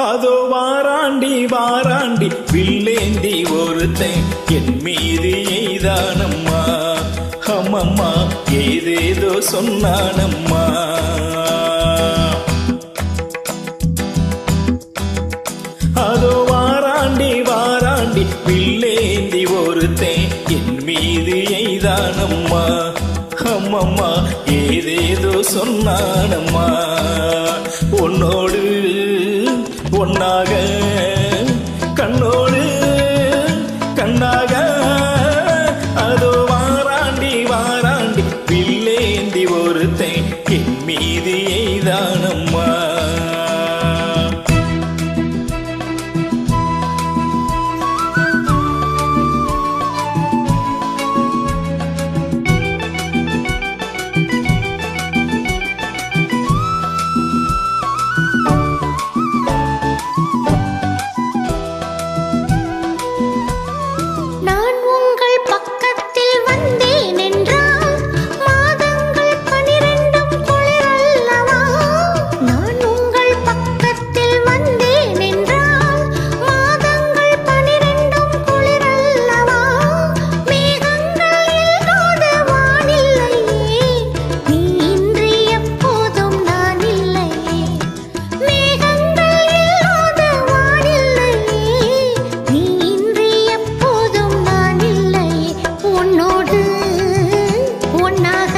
அதோ வாராண்டி வாராண்டி வில்லேந்தி ஒருத்தன் என் மீது எய்தானம்மா. அம்மம்மா ஏதேதோ சொன்னானம்மா. அதோ வாராண்டி வாராண்டி வில்லேந்தி ஒருத்தன் என் மீது எய்தானம்மா. அம்மம்மா ஏதேதோ சொன்னானம்மா. ஒன்னாக ஒன்னாக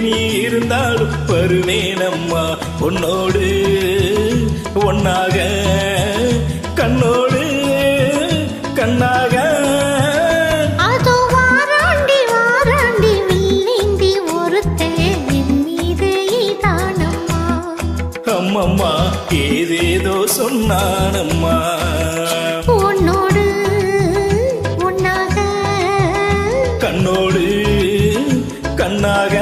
நீ இருந்தாலும் வருவேனம்மா. உன்னோடு ஒன்னாக கண்ணோடு கண்ணாக. அம்மா ஏதேதோ சொன்னானம்மா. உன்னோடு ஒன்னாக. கண்ணோடு கண்ணாக.